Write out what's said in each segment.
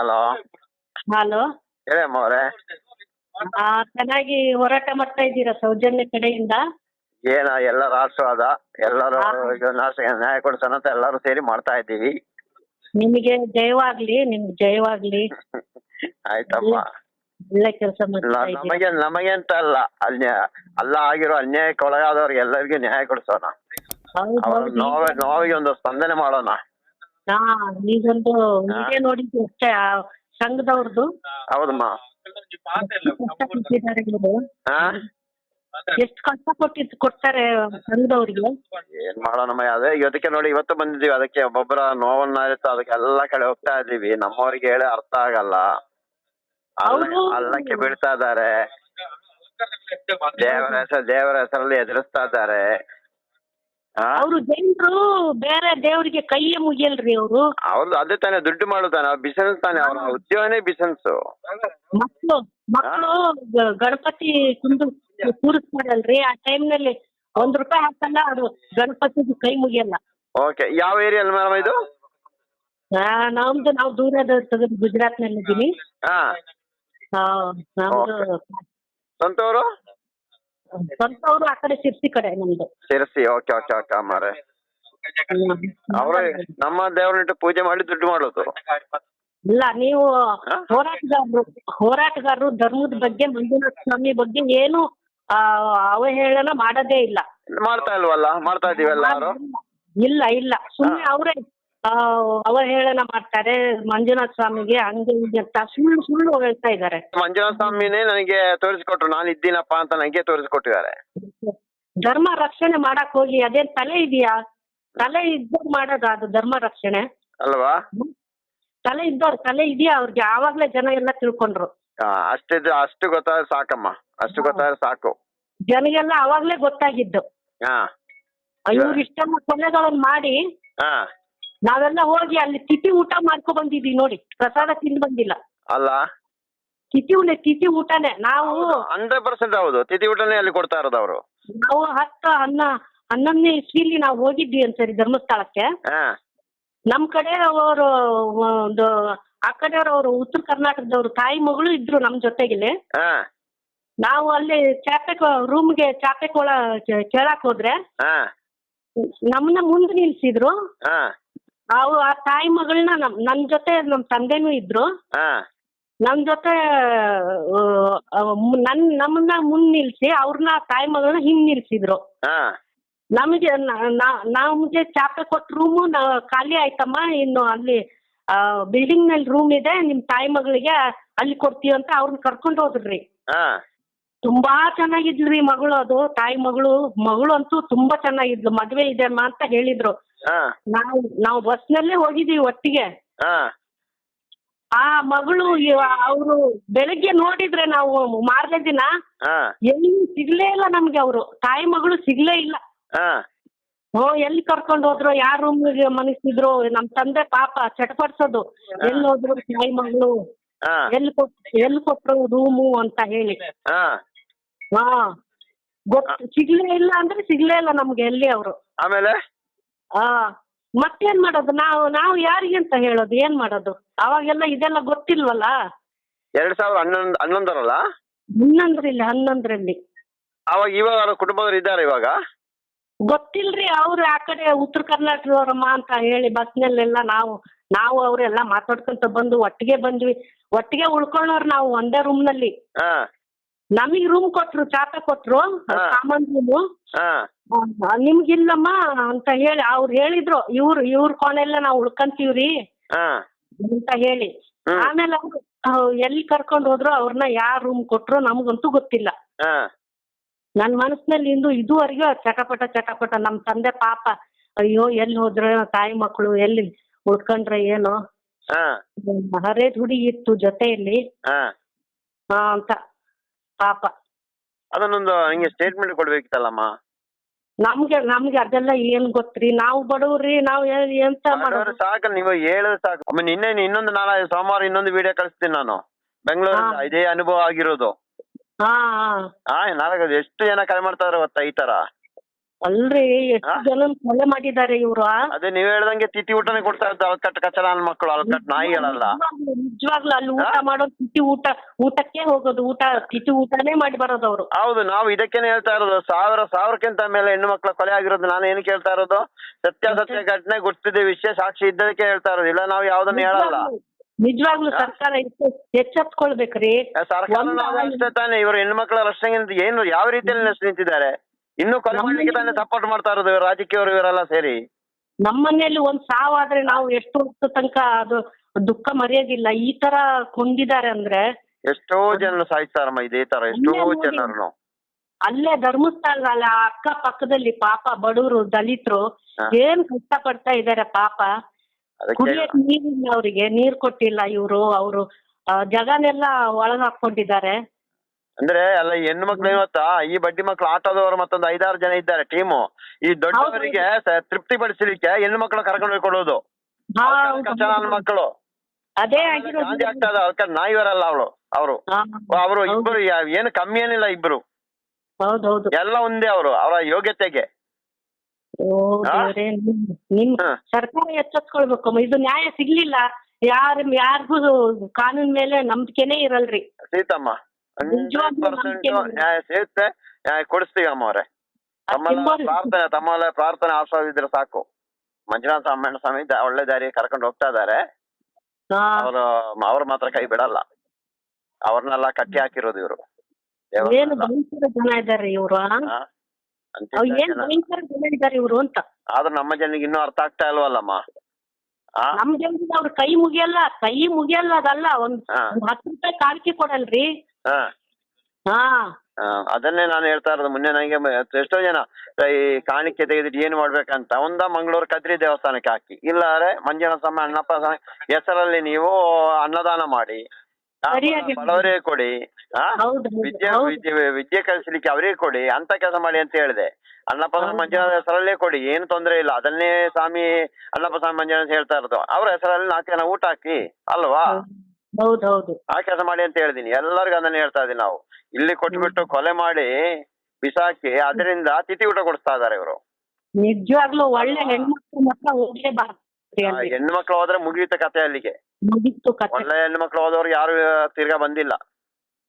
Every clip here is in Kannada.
ಹಲೋ ಹಲೋ ಹೇಳಮ್ಮ ಅವರೇ ಆ, ಚೆನ್ನಾಗಿ ಹೋರಾಟ ಮಾಡ್ತಾ ಇದ್ದೀರಾ ಸೌಜನ್ಯ ಕಡೆಯಿಂದ? ಏನ ಎಲ್ಲರ ಆಶೀರ್ವಾದ ಎಲ್ಲರೂ ಹಾ. ಈಗ ನಾಶ- ನ್ಯಾಯ ಕೊಡ್ಸೋಣ ಅಂತ ಎಲ್ಲರೂ ಸೇರಿ ಮಾಡ್ತಾ ಇದ್ದೀವಿ. ನಿಮಗೆ ಜಯವಾಗ್ಲಿ ನಿಮ್ಗೆ ಜಯವಾಗ್ಲಿ. ಆಯ್ತಮ್ಮ. ಒಳ್ಳೆ ಕೆಲಸ ಇಲ್ಲ, ಮಾಡ್ತಾ ಇದ್ದೀರಾ. ನಮಗೆ ನಮಗೆ ಅಂತ ಅಲ್ಲ ಅನ್ಯಾಯ ಅಲ್ಲ ಆಗಿರೋ ಅನ್ಯಾಯಕ್ಕೆ ಒಳಗಾದವ್ರಿಗೆ ಎಲ್ಲರಿಗೂ ನ್ಯಾಯ ಕೊಡ್ಸೋಣ. ಹೌದು ಅವ್ರ ಹೌದು. ನೋವ ನೋವಿಗೆ ಒಂದು ಸ್ಪಂದನೆ ಮಾಡೋಣ. ಹಾ ನೀವೊಂದು ವಿಡಿಯೋ ನೋಡಿದ್ದು ಅಷ್ಟೇ ಆ ಸಂಘದವ್ರದ್ದು ಹೌದಮ್ಮ. ಕಷ್ಟ ಕೊಟ್ಟಿದ್ದಾರೆ ಇವ್ರು. ಹಾ? ಎಷ್ಟು ಕಷ್ಟ ಕೊಟ್ಟಿದ್ ಕೊಡ್ತಾರೆ ಸಂಘದವ್ರಿಗೆ? ಏನ್ ಮಾಡೋಣಮ್ಮ ಅದೇ ಅದಕ್ಕೆ ನೋಡಿ ಇವತ್ತು ಬಂದಿದೀವಿ ಅದಕ್ಕೆ ಒಬ್ಬೊಬ್ಬರ ನೋವನ್ನ ಅರಿತು ಅದಕ್ಕೆ ಎಲ್ಲ ಕಡೆ ಹೋಗ್ತಾ ಇದೀವಿ ನಮ್ಮವ್ರಿಗೆ ಹೇಳಿ ಅರ್ಥ ಆಗಲ್ಲ. ಅಲ್ಲ ಅವ್ರು- ಅಲ್ಲಕ್ಕೆ ಬೀಳ್ತಾ ಇದ್ದಾರೆ. ದೇವರ ಹೆಸರು ದೇವರ ಹೆಸರಲ್ಲಿ ಎದುರಿಸ್ತಾ ಇದ್ದಾರೆ. ಅವರು ಜನರು ಬೇರೆ ದೇವರಿಗೆ ಕೈಯೇ ಮುಗಿಯಲ್ರಿ ಅವರು. ಅವ್ರದ್ದು ಅದೇ ತಾನೇ ದುಡ್ಡು ಮಾಡೋದಾನೆ ಅವ್ರ ಬಿಸಿನೆಸ್ ತಾನೆ ಅವ್ರ ಉದ್ಯೋಗನೇ ಬಿಸಿನೆಸ್ ಮಕ್ಕಳು ಮಕ್ಕಳು ಗಣಪತಿ ಕುಂದು ಕೂರಿಸ್ತಾರಲ್ರಿ ಆ ಟೈಮ್ನಲ್ಲಿ ಒಂದ್ ರೂಪಾಯಿ ಹಾಕಲ್ಲ ಅದು ಗಣಪತಿಗೆ ಕೈ ಮುಗಿಯಲ್ಲ. ಓಕೆ ಯಾವ ಏರಿಯಲ್ಲಿ ಮೇಡಮ್ ಇದು? ಆ, ನಮ್ದು ನಾವು ದೂರದ ತೆಗೆದು ಗುಜರಾತ್ನಲ್ಲಿ ಇದೀನಿ ಹಾ ನಮ್ದು ಸ್ವಂತವರು ಸ್ವಂತವ್ರು ಆ ಕಡೆ ಶಿರ್ಸಿ ಕಡೆ ನಮ್ದು. ಶಿರಸಿ ಓಕೆ ಓಕೆ ಓಕೆ ಅಮ್ಮಾರೆ ಅವ್ರೆ ನಮ್ಮ ದೇವರನ್ನಿಟ್ಟು ಪೂಜೆ ಮಾಡಿ ದುಡ್ಡು ಮಾಡೋದು. ಇಲ್ಲ ನೀವು? ಹೋರಾಟಗಾರರು ಹೋರಾಟಗಾರರು ಧರ್ಮದ ಬಗ್ಗೆ ಮಂಜುನಾಥ ಸ್ವಾಮಿ ಬಗ್ಗೆ ಏನು ಆ, ಅವಹೇಳನ ಮಾಡೋದೇ ಇಲ್ಲ. ಮಾಡ್ತಾ ಇಲ್ವಲ್ಲ? ಮಾಡ್ತಾ ಇದೀವಲ್ಲ ಎಲ್ಲಾರು ಇಲ್ಲ ಇಲ್ಲ. ಸುಮ್ಮನೆ ಅವರೇ. ಅವಹೇಳನ ಮಾಡ್ತಾರೆ ಮಂಜುನಾಥ ಸ್ವಾಮಿಗೆ ಹಂಗೆ ಹಿಂಗೆ ಅಂತ. ಸುಳ್ಳು ಸುಳ್ಳು ಹೇಳ್ತಾ ಇದ್ದಾರೆ. ಮಂಜುನಾಥ ಸ್ವಾಮಿನೇ ನನಗೆ ತೋರಿಸ್ಕೊಟ್ರು ನಾನು ಇದ್ದೀನಪ್ಪ ಅಂತ ನನಗೆ ತೋರಿಸ್ಕೊಟ್ಟಿದ್ದಾರೆ. ಧರ್ಮ ರಕ್ಷಣೆ ಮಾಡಕ್ ಹೋಗಿ ಅದೇನ್ ತಲೆ ಇದೆಯಾ? ತಲೆ ಇದ್ದು ಮಾಡೋದ ಅದು ಧರ್ಮ ರಕ್ಷಣೆ. ಅಲ್ವಾ? ತಲೆ ಇದ್ದವ್ರ ತಲೆ ಇದೆಯಾ ಅವ್ರಿಗೆ? ಆವಾಗ್ಲೇ ಜನ ಎಲ್ಲ ತಿಳ್ಕೊಂಡ್ರು. ಅಷ್ಟು ಅಷ್ಟು ಗೊತ್ತಾದ್ರೆ ಸಾಕಮ್ಮ. ಅಷ್ಟು ಗೊತ್ತಾದ್ರೆ ಸಾಕು. ಜನಗೆಲ್ಲ ಅವಾಗ್ಲೇ ಗೊತ್ತಾಗಿದ್ದು. ಹಾ. ಇವ್ರು ಇಷ್ಟೆಲ್ಲ ಕೊಲೆಗಳನ್ನ ಮಾಡಿ ಹಾ. ನಾವೆಲ್ಲ ಹೋಗಿ ಅಲ್ಲಿ ತಿಥಿ ಊಟ ಮಾಡ್ಕೊ ಬಂದಿದ್ವಿ ನೋಡಿ. ಪ್ರಸಾದ ತಿಂದು ಬಂದಿಲ್ಲ. ಅಲ್ಲ? ತಿಥಿ ತಿಥಿ ಊಟನೇ. ನಾವು ಹಂಡ್ರೆಡ್ ಪರ್ಸೆಂಟ್ ಹೌದು. ತಿಥಿ ಊಟನೇ ಅಲ್ಲಿ ಕೊಡ್ತಾ ಇರೋದು ಅವರು. ನಾವು ಹತ್ತು ಹನ್ನ ಹನ್ನೊಂದನೇ ಇಸ್ವಿಲಿ ನಾವು ಹೋಗಿದ್ವಿ ಒಂದ್ಸರಿ ಧರ್ಮಸ್ಥಳಕ್ಕೆ. ನಮ್ ಕಡೆ ಅವರು ಒಂದು ಆ ಕಡೆಯವರು ಉತ್ತರ ಕರ್ನಾಟಕದವ್ರು ತಾಯಿ ಮಗಳು ಇದ್ರು ನಮ್ ಜೊತೆಗಿಲ್ಲಿ. ನಾವು ಅಲ್ಲಿ ಚಾಪೆ ರೂಮ್ಗೆ ಚಾಪೆ ಕೊಳ ಕೇಳಕ್ ಹೋದ್ರೆ ಹಾ. ನಮ್ಮನ್ನ ಮುಂದೆ ನಿಲ್ಸಿದ್ರು. ಅವು ಆ ತಾಯಿ ಮಗಳನ್ನ ನಮ್ ನನ್ ಜೊತೆ ನಮ್ ತಂದೆನೂ ಇದ್ರು. ಹಾ. ನಮ್ ಜೊತೆ ಆ, ಮು- ನನ್ ನಮ್ಮನ್ನ ಮುಂದ್ ನಿಲ್ಸಿ ಅವ್ರನ್ನ ತಾಯಿ ಮಗಳನ್ನ ಹಿಂದ್ ನಿಲ್ಸಿದ್ರು. ಹಾ. ನಮಗೆ ನಮ್ಗೆ ಚಾಪೆ ಕೊಟ್ಟ ರೂಮು ಖಾಲಿ ಆಯ್ತಮ್ಮ ಇನ್ನು ಅಲ್ಲಿ ಬಿಲ್ಡಿಂಗ್ನಲ್ಲಿ ರೂಮ್ ಇದೆ ನಿಮ್ ತಾಯಿ ಮಗಳಿಗೆ ಅಲ್ಲಿ ಕೊಡ್ತೀವಿ ಅಂತ ಅವ್ರನ್ನ ಕರ್ಕೊಂಡು ಹೋದ್ರಿ ಹಾ. ತುಂಬಾ ಚೆನ್ನಾಗಿದ್ಲ್ರಿ ಮಗಳು ಅದು. ತಾಯಿ ಮಗಳು ಮಗಳು ಅಂತೂ ತುಂಬಾ ಚೆನ್ನಾಗಿದ್ಲು. ಮದ್ವೆ ಇದೆ ಅಮ್ಮ ಅಂತ ಹೇಳಿದ್ರು. ನಾವು ಬಸ್ ಬಸ್ನಲ್ಲೇ ಹೋಗಿದೀವಿ ಒಟ್ಟಿಗೆ. ಆ ಮಗಳು ಅವರು ಬೆಳಿಗ್ಗೆ ನೋಡಿದ್ರೆ ನಾವು ಮಾರನೇ ದಿನ ಎಲ್ಲಿ ಸಿಗ್ಲೇ ಇಲ್ಲ ನಮ್ಗೆ ಅವರು. ತಾಯಿ ಮಗಳು ಸಿಗ್ಲೇ ಇಲ್ಲ. ಹಾ. ಹ್ಞೂ ಎಲ್ಲಿ ಕರ್ಕೊಂಡು ಹೋದ್ರು? ಯಾರ ರೂಮ್ ಮನಸ್ಸಿದ್ರು ನಮ್ ತಂದೆ ಪಾಪ ಚಟಪಡಿಸೋದು ಎಲ್ಲಿ ಹೋದ್ರು ತಾಯಿ ಮಗಳು? ಎಲ್ಲಿ ಕೊಟ್ ಎಲ್ಲಿ ಕೊಟ್ರು ರೂಮು ಅಂತ ಹೇಳಿ. ಹಾ ಗೊತ್ತು. ಸಿಗ್ಲೇ ಇಲ್ಲ ಅಂದ್ರೆ ಸಿಗ್ಲೇ ಇಲ್ಲ ನಮ್ಗೆ ಎಲ್ಲಿ ಅವರು. ಆಮೇಲೆ? ಹಾ ಮತ್ತೇನ್ ಮಾಡೋದು? ನಾವು ನಾವು ಯಾರಿಗೆ ಅಂತ ಹೇಳೋದು? ಏನ್ ಮಾಡೋದು? ಅವಾಗೆಲ್ಲ ಇದೆಲ್ಲ ಗೊತ್ತಿಲ್ವಲ್ಲ? ಎರಡ್ ಸಾವಿರ ಹನ್ನೊಂದು ಹನ್ನೊಂದರಲ್ಲ? ಹನ್ನೊಂದ್ರಲ್ಲಿ ಹನ್ನೊಂದ್ರಲ್ಲಿ. ಅವಾಗ ಇವಾಗ ಅವ್ರ ಕುಟುಂಬದವ್ರು ಇದ್ದಾರೆ ಇವಾಗ? ಗೊತ್ತಿಲ್ರಿ ಅವ್ರು ಆ ಕಡೆ ಉತ್ತರ ಕರ್ನಾಟಕದವ್ರಮ್ಮ ಅಂತ ಹೇಳಿ ಬಸ್ನಲ್ಲೆಲ್ಲ ನಾವು ನಾವು ಅವರೆಲ್ಲ ಮಾತಾಡ್ಕೊಂತ ಬಂದು ಒಟ್ಟಿಗೆ ಬಂದ್ವಿ. ಒಟ್ಟಿಗೆ ಉಳ್ಕೊಳ್ಳೋರು ನಾವು ಒಂದೇ ರೂಮ್ನಲ್ಲಿ. ಹಾ. ನಮಗ್ ರೂಮ್ ಕೊಟ್ರು ಚಾಪೆ ಕೊಟ್ರು. ಕಾಮನ್ ರೂಮ್ ನಿಮ್ಗಿಲ್ಲಮ್ಮ ಅಂತ ಹೇಳಿ ಅವ್ರು ಹೇಳಿದ್ರು ಇವ್ರು ಇವ್ರ ಕೋಣೆಲ್ಲ ನಾವು ಉಳ್ಕಂತೀವ್ರಿ ಅಂತ ಹೇಳಿ. ಆಮೇಲೆ ಅವ್ರು ಎಲ್ಲಿ ಕರ್ಕೊಂಡ್ ಹೋದ್ರು ಅವ್ರನ್ನ ಯಾರ ರೂಮ್ ಕೊಟ್ರು ನಮ್ಗಂತೂ ಗೊತ್ತಿಲ್ಲ. ನನ್ ಮನಸ್ಸಿನಲ್ಲಿ ಇಂದು ಇದುವರೆಗೂ ಚಟಪಟ ಚಟಪಟ ನಮ್ ತಂದೆ ಪಾಪ ಅಯ್ಯೋ ಎಲ್ಲಿ ಹೋದ್ರ ತಾಯಿ ಮಕ್ಕಳು ಎಲ್ಲಿ ಉಳ್ಕೊಂಡ್ರೆ ಏನೋ? ಹರೇದ್ ಹುಡುಗಿ ಇತ್ತು ಜೊತೆಯಲ್ಲಿ. ಅಂತ. ಪಾಪ. ಅದನ್ನೊಂದು ಹಿಂಗೆ ಸ್ಟೇಟ್ಮೆಂಟ್ ಕೊಡ್ಬೇಕಿತ್ತಲ್ಲಮ್ಮ? ನಮ್ಗೆ ನಮ್ಗೆ ಅದೆಲ್ಲ ಏನ್ ಗೊತ್ತ್ರಿ? ನಾವು ಬಡವ್ರಿ ನಾವ್ ಎಂತ ಮಾಡೋದು? ಸಾಕು ನೀವು ಹೇಳೋದು ಸಾಕು. ನಿನ್ನೆ ಇನ್ನೊಂದು ನಾಳೆ ಸೋಮವಾರ ಇನ್ನೊಂದು ವಿಡಿಯೋ ಕಳಿಸ್ತೀನಿ ನಾನು. ಬೆಂಗಳೂರು ಇದೇ ಅನುಭವ ಆಗಿರೋದು. ಹಾ ಹಾ. ನಾಳೆ ಎಷ್ಟು ಜನ ಕರೆ ಮಾಡ್ತಾರೆ ಗೊತ್ತಾ ಈ ತರ? ಅಲ್ರಿ ಎಷ್ಟು? ಜನ ಕೊಲೆ ಮಾಡಿದ್ದಾರೆ ಇವ್ರು ಅದೇ ನೀವ್ ಹೇಳ್ದಂಗೆ ತಿಥಿ ಊಟನೇ ಕೊಡ್ತಾ ಇದ್ದ ಅಲ್ಕಟ್ ಕಚಡ ನನ್ ಮಕ್ಕಳು ಅಲ್ಕಟ್ ನಾಯಿಗಳಲ್ಲ ನಿಜವಾಗ್ಲೂ- ಅಲ್ಲಿ ಊಟ ಹಾ? ಮಾಡೋದು ತಿಥಿ ಊಟ ಊಟಕ್ಕೆ ಹೋಗೋದು ಊಟ ತಿಥಿ ಊಟನೇ ಮಾಡಿ ಬರೋದು ಅವರು. ಹೌದು ನಾವು ಇದಕ್ಕೇನೆ ಹೇಳ್ತಾ ಇರೋದು ಸಾವಿರ ಸಾವಿರಕ್ಕಿಂತ ಮೇಲೆ ಹೆಣ್ಣು ಮಕ್ಕಳ ಕೊಲೆ ಆಗಿರೋದು ನಾನು ಏನ್ ಕೇಳ್ತಾ ಇರೋದು? ಸತ್ಯಾಸತ್ಯ ಘಟನೆ ಗೊತ್ತಿದೆ ವಿಷಯ ಸಾಕ್ಷಿ ಇದ್ದದಕ್ಕೆ ಹೇಳ್ತಾ ಇರೋದು ಇಲ್ಲ ನಾವು ಯಾವ್ದನ್ನ ಹೇಳಲ್ಲ. ನಿಜವಾಗ್ಲೂ? ಸರ್ಕಾರ ಎಚ್ಚೆತ್ಕೊಳ್ಬೇಕ್ರಿ. ಸರ್ಕಾರ ಅಷ್ಟೇ ತಾನೆ ಇವರು ಹೆಣ್ಮಕ್ಳ ಮಕ್ಕಳ ರಕ್ಷಣೆ ಏನು ಯಾವ ರೀತಿಯಲ್ಲಿ ನಿಂತಿದ್ದಾರೆ? ಇನ್ನು ಕೊಲೆ ನಮ್ಮ ತಾನೇ ಸಪೋರ್ಟ್ ಮಾಡ್ತಾ ಇರೋದು ರಾಜಕೀಯವರು ಇವರೆಲ್ಲ ಸೇರಿ. ನಮ್ಮ ಮನೆಯಲ್ಲಿ ಒಂದ್ ಸಾವಾದ್ರೆ ನಾವು ಎಷ್ಟು ಹೊತ್ತು ತನಕ ಅದು ದುಃಖ ಮರೆಯೋದಿಲ್ಲ. ಈ ತರ ಕೊಂದಿದ್ದಾರೆ ಅಂದ್ರೆ ಎಷ್ಟೋ ಜನ ಸಾಯಿಸ್ತಾರಮ್ಮ ಇದೇ ತರ ಎಷ್ಟೋ ಅಲ್ಲೇ ಜನರನ್ನು. ಅಲ್ಲೇ ಧರ್ಮಸ್ಥಳ ಅಲ್ಲ ಅಕ್ಕ ಪಕ್ಕದಲ್ಲಿ ಪಾಪ ಬಡವರು ದಲಿತರು. ಏನ್ ಕಷ್ಟ ಪಡ್ತಾ ಇದಾರೆ ಪಾಪ. ಕುಡಿಯಕ್ ನೀರಿಲ್ಲ ಅವರಿಗೆ ನೀರ್ ಕೊಟ್ಟಿಲ್ಲ ಇವರು ಅವರು ಜಗನೆಲ್ಲ ಒಳಗ್ ಹಾಕೊಂಡಿದ್ದಾರೆ ಅಂದ್ರೆ ಅಲ್ಲ ಹೆಣ್ಣು ಮಕ್ಳು ಗೊತ್ತಾ? ಈ ಬಡ್ಡಿ ಮಕ್ಳು ಆಟೋದವರು ಮತ್ತೊಂದು ಐದಾರು ಜನ ಇದ್ದಾರೆ ಟೀಮು. ಈ ದೊಡ್ಡವರಿಗೆ ಸ- ತೃಪ್ತಿ ಪಡಿಸಲಿಕ್ಕೆ ಹೆಣ್ಣು ಮಕ್ಕಳು ಕರ್ಕೊಂಡು ಹೋಗಿ ಕೊಡೋದು. ನನ್ನ ಮಕ್ಕಳು. ಅದೇ ಗಾಂಧಿ ಆಗಿರೋದು ಆಗ್ತಾ ಇದೆ ಅದಕ್ಕೆ ನಾಯಿವರಲ್ಲ ಅವಳು ಅವರು. ಹಾ, ಅವರು ಹೌದು. ಇಬ್ಬರು ಯಾ- ಏನು ಕಮ್ಮಿ ಏನಿಲ್ಲ ಇಬ್ರು. ಹೌದೌದು. ಎಲ್ಲ ಒಂದೇ ಅವರು ಅವರ ಯೋಗ್ಯತೆಗೆ. ಓ ಹಾ? ದೇವ್ರೇ, ನಿಮ್ ನಿಮ್ ಹಾ. ಸರ್ಕಾರ ಎಚ್ಚೆತ್ಕೊಳ್ಬೇಕು. ಇದು ನ್ಯಾಯ ಸಿಗ್ಲಿಲ್ಲ. ಯಾರ ಯಾರಿಗೂ ಕಾನೂನ್ ಮೇಲೆ ನಂಬಿಕೆನೇ ಇರಲ್ರಿ. ಸೀತಮ್ಮ. Hundred percent. ನ್ಯಾಯ ಸಿಗುತ್ತೆ. ನ್ಯಾಯ ಕೊಡಿಸ್ತೀವಿ ಅಮ್ಮ ಅವರೇ ತಮ್ಮಲ್ಲ ಪ್ರಾರ್ಥನೆ ತಮ್ಮಲ್ಲ ಪ್ರಾರ್ಥನೆ ಆಸ್ವಾದಿದ್ರೆ ಸಾಕು. ಮಂಜುನಾಥ ಅಮ್ಮಣ್ಣ ಸ್ವಾಮಿ ಒಳ್ಳೆ ದಾರಿ ಕರ್ಕೊಂಡು ಹೋಗ್ತಾ ಇದಾರೆ ಅವರು ಅವ್ರ ಮಾತ್ರ ಕೈ ಬಿಡಲ್ಲ. ಅವ್ರನ್ನೆಲ್ಲ ಕಟ್ಟಿ ಹಾಕಿರೋದು ಇವರು. ಆದ್ರೆ ನಮ್ಮ ಜನರಿಗೆ ಇನ್ನೂ ಅರ್ಥ ಆಗ್ತಾ ಇಲ್ವಲ್ಲಮ್ಮ? ನಮ್ ಜನರಿಗೆ ಅವ್ರ ಕೈ ಮುಗಿಯಲ್ಲ ಕೈ ಮುಗಿಯಲ್ಲ ಅದಲ್ಲ. ಒಂದ್ ಹತ್ತು ರೂಪಾಯಿ ಕಾಣಿಕೆ ಕೊಡಲ್ರಿ. ಹಾ. ಹಾ. ಆ, ಅದನ್ನೇ ನಾನು ಹೇಳ್ತಾ ಇರೋದು. ಮೊನ್ನೆ ನನಗೆ ಮ- ಎಷ್ಟೋ ಜನ ಈ ಕಾಣಿಕೆ ತೆಗೆದಿಟ್ಟು ಏನ್ ಮಾಡ್ಬೇಕಂತ ಒಂದ ಮಂಗಳೂರು ಕದ್ರಿ ದೇವಸ್ಥಾನಕ್ಕೆ ಹಾಕಿ. ಇಲ್ಲಾರೆ ಮಂಜುನಾಥ ಸ್ವಾಮಿ ಅಣ್ಣಪ್ಪ ಸ್ವಾಮಿ ಹೆಸರಲ್ಲಿ ನೀವು ಅನ್ನದಾನ ಮಾಡಿ ಆ, ಸರಿಯಾಗಿ ಬಡವರಿಗೆ ಕೊಡಿ ಆ? ಹೌದು ವಿದ್ಯೆ ಹೌದು. ವಿದ್ಯೆ ವಿದ್ಯೆ ಕಲಿಸ್ಲಿಕ್ಕೆ ಅವರಿಗೆ ಕೊಡಿ ಅಂತ ಕೆಲಸ ಮಾಡಿ ಅಂತ ಹೇಳಿದೆ. ಅಣ್ಣಪ್ಪ ಸ್ವಾಮಿ ಹೌದು. ಮಂಜುನಾಥ ಹೆಸರಲ್ಲೇ ಕೊಡಿ ಏನು ತೊಂದರೆ ಇಲ್ಲ. ಅದನ್ನೇ ಸ್ವಾಮಿ ಅಣ್ಣಪ್ಪ ಸ್ವಾಮಿ ಮಂಜುನಾಥ ಹೇಳ್ತಾ ಇರೋದು. ಅವ್ರ ಹೆಸರಲ್ಲಿ ನಾಲ್ಕು ಜನ ಊಟ ಹಾಕಿ ಅಲ್ವಾ? ಹೌದು. ಹೌದು ಆ ಕೆಲಸ ಮಾಡಿ ಅಂತ ಹೇಳಿದೀನಿ. ಎಲ್ಲರಿಗೂ ಅದನ್ನ ಹೇಳ್ತಾ ಇದೀನಿ ನಾವು. ಇಲ್ಲಿ ಕೊಟ್ಬಿಟ್ಟು ಕೊಲೆ ಮಾಡಿ ಬಿಸಾಕಿ ಅದರಿಂದ ತಿಥಿ ಊಟ ಕೊಡಿಸ್ತಾ ಇದಾರೆ ಇವರು. ನಿಜವಾಗ್ಲೂ ಒಳ್ಳೆ ಹೆಣ್ಮಕ್ಳು ಮಾತ್ರ ಹೋಗ್ಲೇಬಾರ್ದು ಅಲ್ಲಿ. ಹೆಣ್ಣು ಮಕ್ಳು ಹೋದ್ರೆ ಮುಗಿಯುತ್ತೆ ಕತೆ ಅಲ್ಲಿಗೆ. ಮುಗೀತು ಕಥೆ ಒಳ್ಳೆ ಹೆಣ್ಣು ಮಕ್ಳು ಹೋದವ್ರು ಯಾರು ತಿರ್ಗಾ ಬಂದಿಲ್ಲ.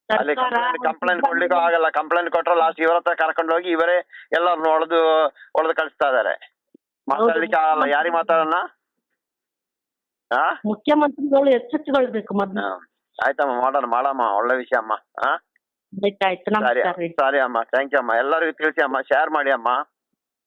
ಅಲ್ಲಿ ಸರ್ಕಾರ ಕಂಪ್ಲೇಂಟ್ ಕೊಡ್ಲಿಕ್ಕೂ ಆಗಲ್ಲ. ಕಂಪ್ಲೇಂಟ್ ಕೊಟ್ರೆ ಲಾಸ್ಟ್ ಇವರ ಹತ್ರ ಕರ್ಕೊಂಡು ಹೋಗಿ ಇವರೇ ಎಲ್ಲರನ್ನು ಹೊಡೆದು ಹೊಡೆದು ಕಳಿಸ್ತಾ ಇದಾರೆ ಮಾತಾಡ್ಲಿಕ್ಕೆ ಆಗಲ್ಲ. ಯಾರಿಗೆ ಮಾತಾಡೋಣ? ಹಾ ಮುಖ್ಯಮಂತ್ರಿಗಳು ಎಚ್ಚೆತ್ತುಕೊಳ್ಬೇಕು ಮೊದ್ಲು. ಆಯ್ತಮ್ಮ ಮಾಡೋಣ ಮಾಡಮ್ಮ ಒಳ್ಳೆ ವಿಷಯ ಅಮ್ಮ. ಹಾ ಆಯ್ತಾಯ್ತು ಸರಿ ನಮಸ್ಕಾರ ರೀ ಸರಿ ಅಮ್ಮ ಥ್ಯಾಂಕ್ ಯು ಅಮ್ಮ. ಎಲ್ಲರಿಗೂ ತಿಳಿಸಿ ಅಮ್ಮ ಶೇರ್ ಮಾಡಿ ಅಮ್ಮ.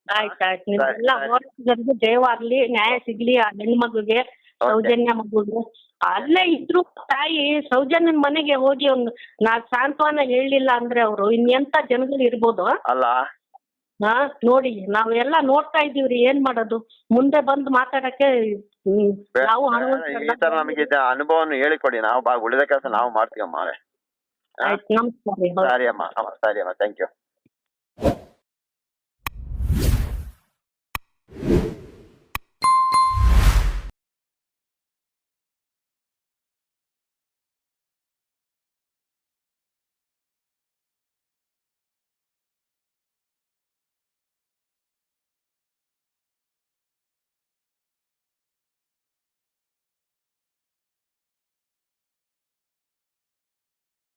ಆಯ್ತಾಯ್ತು ನಿಮ್ಮೆಲ್ಲ ಸರಿ. ಹೋರಾಟಗಾರರಿಗೆ ಜಯವಾಗ್ಲಿ ನ್ಯಾಯ ಸಿಗ್ಲಿ ಆ ಹೆಣ್ಮಗುಗೆ ಸೌಜನ್ಯ ಮಗುಗೆ. ಅಲ್ಲೇ ಇದ್ರು ತಾಯಿ ಸೌಜನ್ಯನ ಮನೆಗೆ ಹೋಗಿ ಒಂದು ನಾ ಸಾಂತ್ವನ ಹೇಳಲಿಲ್ಲ ಅಂದ್ರೆ ಅವರು ಇನ್ನೆಂತ ಜನಗಳು ಇರ್ಬೋದು? ಅಲ್ಲ ಹಾ ನೋಡಿ ನಾವೆಲ್ಲ ನೋಡ್ತಾ ಇದೀವ್ರಿ ಏನ್ ಮಾಡೋದು? ಮುಂದೆ ಬಂದು ಮಾತಾಡಕ್ಕೆ ಹ್ಮ್, ನಾವು ಈ ತರ ನಮಗೆ ಅನುಭವವನ್ನು ಹೇಳಿಕೊಡಿ ನಾವು ಬಾ ಉಳಿದ ಕೆಲಸ ನಾವು ಮಾಡ್ತೀವಮ್ಮ ಅವರೇ ಆಯ್ತು ನಮಸ್ಕಾರ ರೀ. ಸರಿ ಅಮ್ಮ ಅಮ್ಮ ಸರಿ ಅಮ್ಮ ಥ್ಯಾಂಕ್ ಯು